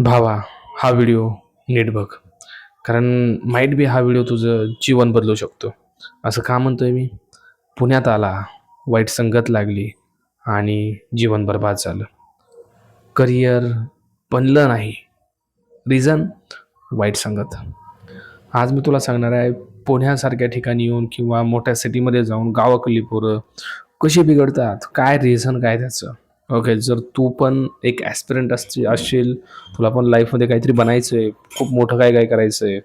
भावा हा व्हिडिओ नीट बघ. कारण माईट बी हा व्हिडिओ तुझं जीवन बदलू शकतो. असं का म्हणतोय मी? पुण्यात आला वाईट संगत लागली आणि जीवन बरबाद झालं. करिअर बनलं नाही. रिझन वाईट संगत. आज मी तुला सांगणार आहे पुण्यासारख्या ठिकाणी येऊन किंवा मोठ्या सिटीमध्ये जाऊन गावाकडली पोरं कशी बिघडतात काय रिझन काय त्याचं? ओके जर तू पण एक ॲस्पिरंट असची असशील तुला पण लाईफमध्ये काहीतरी बनायचं आहे खूप मोठं काय काय करायचं आहे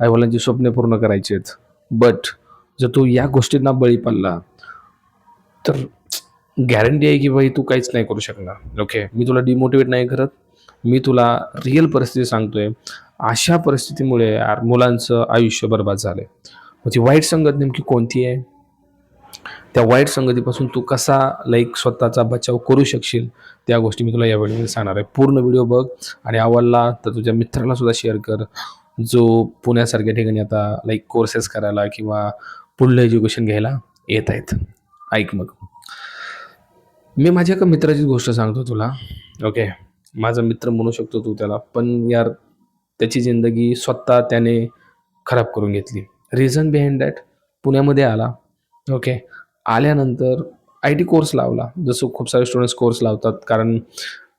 आईवडिलांची स्वप्ने पूर्ण करायची आहेत. बट जर तू या गोष्टींना बळी पडला तर गॅरंटी आहे की बाई तू काहीच नाही करू शकणार. ओके मी तुला डिमोटिवेट नाही करत. मी तुला रिअल परिस्थिती सांगतोय. अशा परिस्थितीमुळे यार मुलांचं आयुष्य बर्बाद झालं मग म्हणजे ती वाईट संगत नेमकी कोणती आहे? त्या वाईट संगतीपासून तू कसा लाईक स्वतःचा बचाव करू शकशील त्या गोष्टी मी तुला या सांगणार आहे. पूर्ण व्हिडिओ बघ आणि आवडला तर तुझ्या मित्राला सुद्धा शेअर कर. जो पुण्यासारख्या ठिकाणी आता लाईक कोर्सेस करायला किंवा पुढलं एज्युकेशन घ्यायला येत आहेत. ऐक मग. मी माझ्या एका मित्राचीच गोष्ट सांगतो तुला. ओके माझा मित्र म्हणू शकतो तू त्याला पण यार त्याची जिंदगी स्वतः त्याने खराब करून घेतली. रिझन बिहाइंड दॅट पुण्यामध्ये आला. ओके आल्यानंतर आय टी कोर्स लावला. जसं खूप सारे स्टुडंट्स कोर्स लावतात. कारण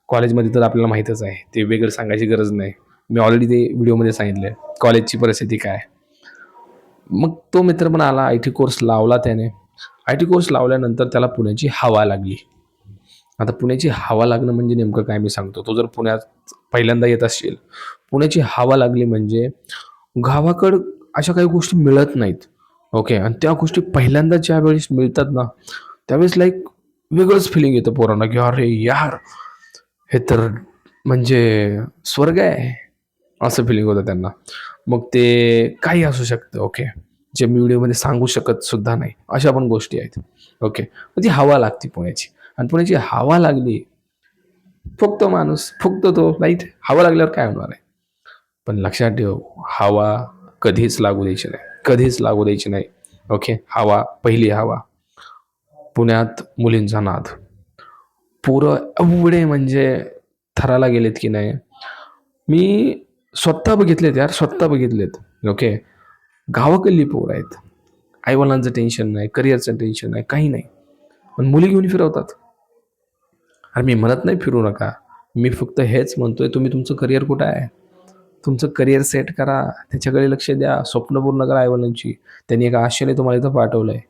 कॉलेजमध्ये तर आपल्याला माहीतच आहे. ते वेगळं सांगायची गरज नाही. मी ऑलरेडी ते व्हिडिओमध्ये सांगितलं आहे कॉलेजची परिस्थिती काय? मग तो मित्र पण आला. आय टी कोर्स लावला त्याने. आय टी कोर्स लावल्यानंतर त्याला पुण्याची हवा लागली. आता पुण्याची हवा लागणं म्हणजे नेमकं काय मी सांगतो. तो जर पुण्यात पहिल्यांदा येत असशील पुण्याची हवा लागली म्हणजे गावाकडं अशा काही गोष्टी मिळत नाहीत. ओके आणि त्या गोष्टी पहिल्यांदा ज्या वेळेस मिळतात ना त्यावेळेस लाईक वेगळंच फिलिंग येतं पोरांना की अरे यार हे तर म्हणजे स्वर्ग आहे असं फिलिंग होतं त्यांना. मग ते काही असू शकतं ओके जे मी व्हिडिओमध्ये सांगू शकत सुद्धा नाही अशा पण गोष्टी आहेत ओके मग ती हवा लागते पुण्याची. आणि पुण्याची हवा लागली फक्त माणूस फुकतो तो लाइट हवा लागल्यावर काय होणार आहे? पण लक्षात ठेव हवा कधीच लागू द्यायची नाही. कधीच लागू द्यायची नाही. ओके हवा पहिली हवा. पुण्यात मुलींचा नाद. पुरं एवढे म्हणजे थराला गेलेत की नाही? मी स्वतः बघितलेत यार स्वतः बघितलेत. ओके गावाकडली पोरं आहेत. आईवडिलांचं टेन्शन नाही करिअरचं टेन्शन नाही काही नाही. पण मुली घेऊन फिरवतात. अरे मी म्हणत नाही फिरू नका. मी फक्त हेच म्हणतोय तुम्ही तुमचं करिअर कुठं आहे? तुमचं करिअर सेट करा त्याच्याकडे लक्ष द्या. स्वप्न पूर्ण करा आईवडिलांची. त्यांनी एका आशेने तुम्हाला इथं पाठवलं आहे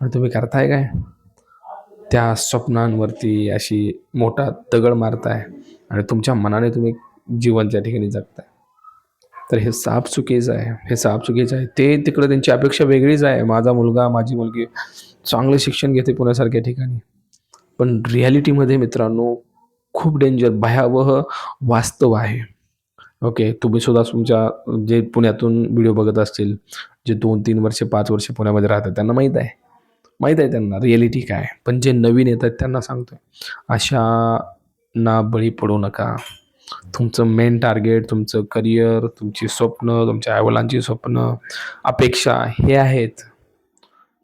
आणि तुम्ही करताय काय? त्या स्वप्नांवरती अशी मोठा दगड मारताय आणि तुमच्या मनाने तुम्ही जीवन त्या ठिकाणी जगताय. तर हे साप चुकीचं आहे. हे साप चुकीचं आहे. ते तिकडं त्यांची अपेक्षा वेगळीच आहे. माझा मुलगा माझी मुलगी चांगलं शिक्षण घेते पुण्यासारख्या ठिकाणी. पण रिॲलिटीमध्ये मित्रांनो खूप डेंजर भयावह वास्तव आहे. ओके तुम्ही सुद्धा तुमच्या जे पुण्यातून व्हिडिओ बघत असतील जे दोन तीन वर्षे पाच वर्षे पुण्यामध्ये राहतात त्यांना माहीत आहे. माहीत आहे त्यांना रिॲलिटी काय पण जे नवीन येतात त्यांना सांगतोय. अशा ना बळी पडू नका. तुमचं मेन टार्गेट तुमचं करिअर तुमची स्वप्न तुमच्या आईवडिलांची स्वप्न अपेक्षा हे आहेत.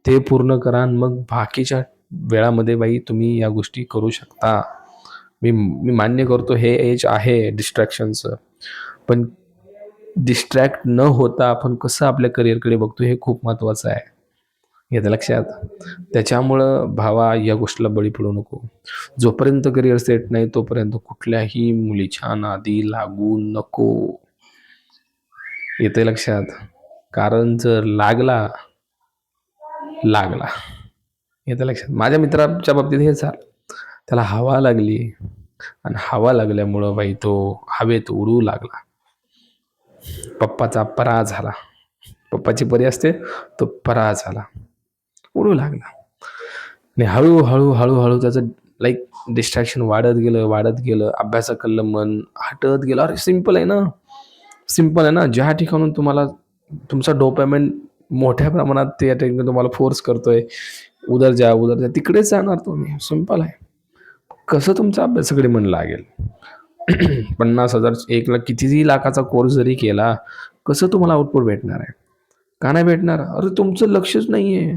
ते पूर्ण करा मग बाकीच्या वेळामध्ये बाई तुम्ही या गोष्टी करू शकता. मी मी मान्य करतो हे एज आहे डिस्ट्रॅक्शनचं पण डिस्ट्रॅक्ट न होता आपण कसं आपल्या करिअरकडे बघतो हे खूप महत्त्वाचं आहे. येतं लक्षात? त्याच्यामुळं भावा या गोष्टीला बळी पडू नको. जोपर्यंत करिअर सेट नाही तोपर्यंत कुठल्याही मुलीच्या नादी लागू नको. येते लक्षात? कारण जर लागला लागला. येतं लक्षात? माझ्या मित्राच्या बाबतीत हे झालं. त्याला हवा लागली आणि हवा लागल्यामुळं बाई तो हवेत उडू लागला. पप्पाचा परा झाला. पप्पाची परी असते तो परा झाला. उडू लागला. आणि हळूहळू हळूहळू त्याचं लाईक डिस्ट्रॅक्शन वाढत गेलं वाढत गेलं. अभ्यासाकडलं मन हटत गेलं. अरे सिंपल आहे ना. सिंपल आहे ना. ज्या ठिकाणून तुम्हाला तुमचा डोपॅमेंट मोठ्या प्रमाणात ते या ठिकाणी तुम्हाला फोर्स करतोय उदर जा उदर जा तिकडेच जाणार तुम्ही. सिंपल आहे. कसं तुमचा अभ्यासाकडे मन लागेल? पन्नास हजार एक लाख कितीही लाखाचा कोर्स जरी केला कसं तुम्हाला आउटपुट भेटणार आहे? का नाही भेटणार? अरे तुमचं लक्षच नाही आहे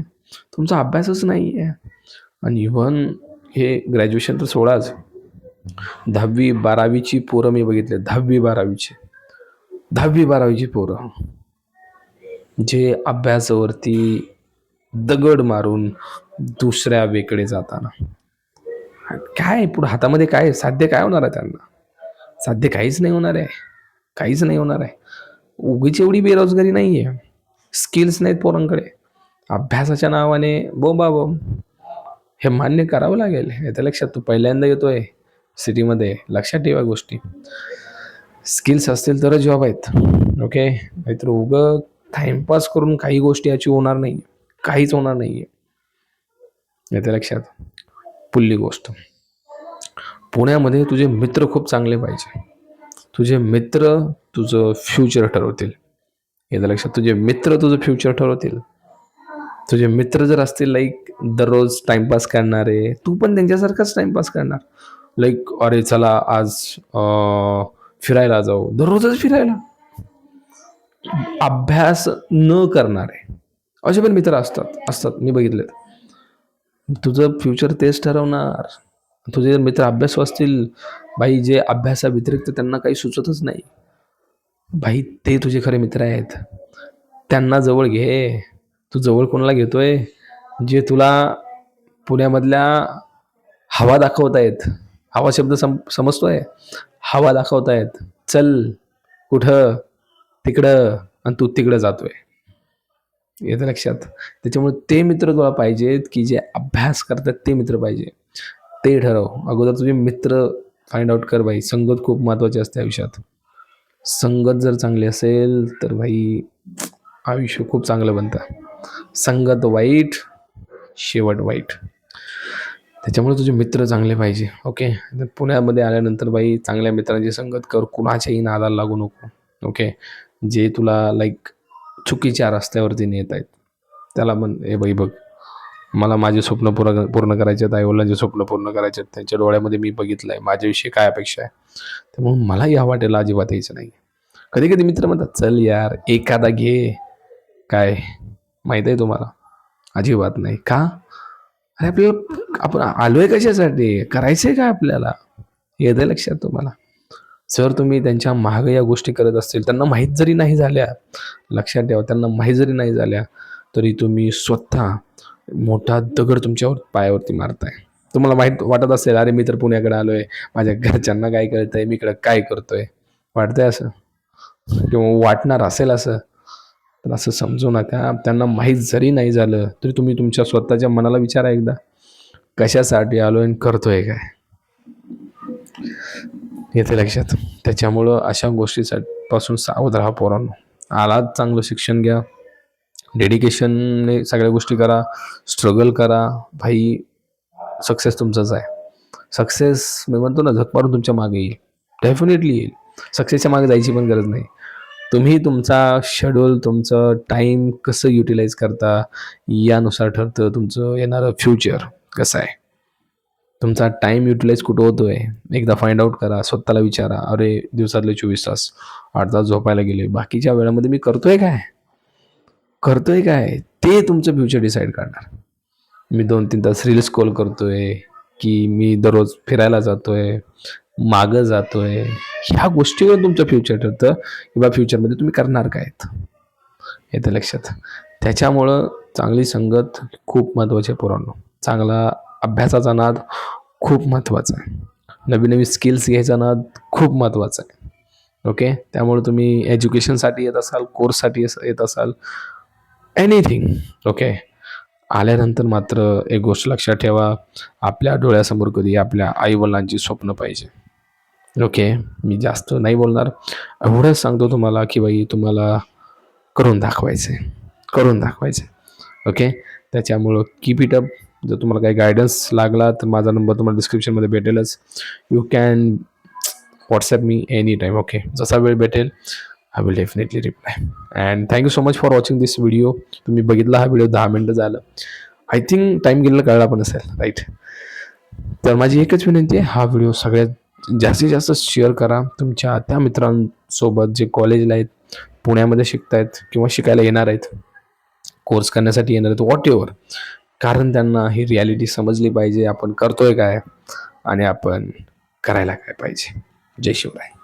तुमचा अभ्यासच नाही आहे आणि इव्हन हे ग्रॅज्युएशन तर सोळाच दहावी बारावीची पोरं मी बघितले. दहावी बारावीची. दहावी बारावीची पोरं. जे अभ्यासावरती दगड मारून दुसऱ्या वेकडे जाताना. काय पुढं हातामध्ये काय साध्य काय होणार आहे त्यांना? साध्य काहीच नाही होणार आहे. काहीच नाही होणार आहे. उगीच एवढी बेरोजगारी नाही आहे स्किल्स नाहीत पोरांकडे. अभ्यासाच्या नावाने बोंबा बोंब हे मान्य करावं लागेल. याच्या लक्षात तू पहिल्यांदा येतोय सिटीमध्ये. लक्षात ठेवा गोष्टी. स्किल्स असतील तरच जॉब आहेत. ओके नाहीतर उगं टाइमपास करून काही गोष्टी याची होणार नाही काहीच होणार नाही आहे येत्या लक्षात. पुल्ली गोष्ट. पुण्यामध्ये तुझे मित्र खूप चांगले पाहिजे. तुझे मित्र तुझं फ्युचर ठरवतील. याच्या लक्षात तुझे मित्र तुझं फ्युचर ठरवतील. तुझे मित्र जर असतील लाईक दररोज टाइमपास करणारे तू पण त्यांच्यासारखाच टाइमपास करणार. लाईक अरे चला आज फिरायला जाऊ. दररोजच फिरायला. अभ्यास न करणारे. असे पण मित्र असतात असतात. मी बघितलेत. तुझं फ्युचर तेच ठरवणार. तुझे जर मित्र अभ्यास असतील भाई जे अभ्यासाव्यतिरिक्त त्यांना काही सुचतच नाही. भाई ते तुझे खरे मित्र आहेत. त्यांना जवळ घे. तू जवळ कोणाला घेतोय? जे तुला पुण्यामधल्या हवा दाखवतायत. हवा शब्द सम समजतोय? हवा दाखवतायत. चल कुठं? तिकडं. आणि तू तिकडं जातोय. येतं लक्षात. त्याच्यामुळे ते मित्र तुला पाहिजेत की जे अभ्यास करतात ते मित्र पाहिजे. ते ठरव. अगोदर तुझे मित्र फाइंड आउट कर बाई संगत खूप महत्त्वाची असते आयुष्यात. संगत जर चांगली असेल तर भाई आयुष्य खूप चांगलं बनतं. संगत वाईट शेवट वाईट. त्याच्यामुळे तुझे मित्र चांगले पाहिजे. ओके? तर पुण्यामध्ये आल्यानंतर बाई चांगल्या मित्रांची संगत कर. कुणाच्याही नादाला लागू नको. ओके? जे तुला लाईक चुकीच्या रस्त्यावरती नेत आहेत. त्याला म्हण हे बाई बघ मला माझे स्वप्न पूर्ण पूर्ण करायचे आहेत आईवडिलांचे स्वप्न पूर्ण करायचे आहेत त्यांच्या डोळ्यामध्ये मी बघितलं आहे माझ्याविषयी काय अपेक्षा आहे? त्यामुळे मला या वाटेला अजिबात यायचं नाही कधी कधी मित्र म्हणतात चल यार एखादा घे. काय? माहीत आहे तुम्हाला? अजिबात नाही. का? अरे आपल्याला आपण आलोय कशासाठी? करायचंय काय आपल्याला? येतं लक्षात तुम्हाला. जर तुम्ही त्यांच्या माग या गोष्टी करत असतील त्यांना माहीत जरी नाही झाल्या लक्षात ठेवा त्यांना माहीत जरी नाही झाल्या तरी तुम्ही स्वतः मोठा दगड तुमच्यावर पायावरती मारताय. तुम्हाला माहीत वाटत असेल अरे मी तर पुण्याकडे आहे माझ्या घरच्यांना काय कळतंय मी इकडं काय करतोय? वाटतंय असं? किंवा वाटणार असेल असं? तर असं समजू नका. त्यांना माहीत जरी नाही झालं तरी तुम्ही तुमच्या स्वतःच्या मनाला विचारा एकदा. कशासाठी आलो आणि करतोय काय? येते लक्षात. त्याच्यामुळं अशा गोष्टीसाठी पासून सावध राहा पोरांनो. आलात चांगलं शिक्षण घ्या. डेडिकेशनने सगळ्या गोष्टी करा. स्ट्रगल करा. भाई सक्सेस तुमचाच आहे. सक्सेस मी म्हणतो ना झक मारून तुमच्या मागे येईल. डेफिनेटली येईल. सक्सेसच्या मागे जायची पण गरज नाही. तुम्ही तुमचा शेड्यूल तुमचं टाईम कसं युटिलाइज करता यानुसार ठरतं तुमचं येणारं फ्युचर कसं आहे. तुमचा टाईम युटिलाइज कुठं होतो आहे एकदा फाइंड आउट करा स्वतःला विचारा. अरे दिवसातले चोवीस तास आठ तास झोपायला गेले. बाकीच्या वेळामध्ये मी करतोय काय? करतोय काय? ते तुमचं फ्युचर डिसाईड करणार. मी दोन तीन तास रील्स कॉल करतोय की मी दररोज फिरायला जातोय मागं जातोय. ह्या गोष्टीवर तुमचं फ्युचर ठरतं किंवा फ्युचरमध्ये तुम्ही करणार काय येतं लक्षात. त्याच्यामुळं चांगली संगत खूप महत्त्वाची आहे चांगला अभ्यासाचा नाद खूप महत्त्वाचा आहे. नवीन नवीन स्किल्स घ्यायचा नाद खूप महत्त्वाचा आहे. ओके त्यामुळे तुम्ही एज्युकेशनसाठी येत असाल कोर्ससाठी येत असाल एनिथिंग ओके आल्यानंतर मात्र एक गोष्ट लक्षात ठेवा आपल्या डोळ्यासमोर कधी आपल्या आईवडिलांची स्वप्न पाहिजे. ओके मी जास्त नाही बोलणार. एवढंच सांगतो तुम्हाला की बाई तुम्हाला करून दाखवायचं आहे करून दाखवायचं आहे ओके त्याच्यामुळं कीप इट अप जर तुम्हाला काही गायडन्स लागला तर माझा नंबर तुम्हाला डिस्क्रिप्शनमध्ये भेटेलच. You can WhatsApp me any time okay जसा वेळ भेटेल I will definitely reply and thank you so much for watching this video तुम्ही बघितला हा व्हिडिओ दहा मिनटं झालं. आय थिंक टाईम गेलेला कळला पण असेल राईट तर माझी एकच विनंती आहे हा व्हिडिओ सगळ्यात जास्तीत जास्त शेअर करा. तुमच्या त्या मित्रांसोबत जे कॉलेजला आहेत पुण्यामध्ये शिकतायत किंवा शिकायला येणार आहेत कोर्स करण्यासाठी येणार आहेत वॉट एवर कारण त्यांना ही रियालिटी समजली पाहिजे. आपण करतोय काय? आणि आपण करायला काय पाहिजे? जय शिवराय.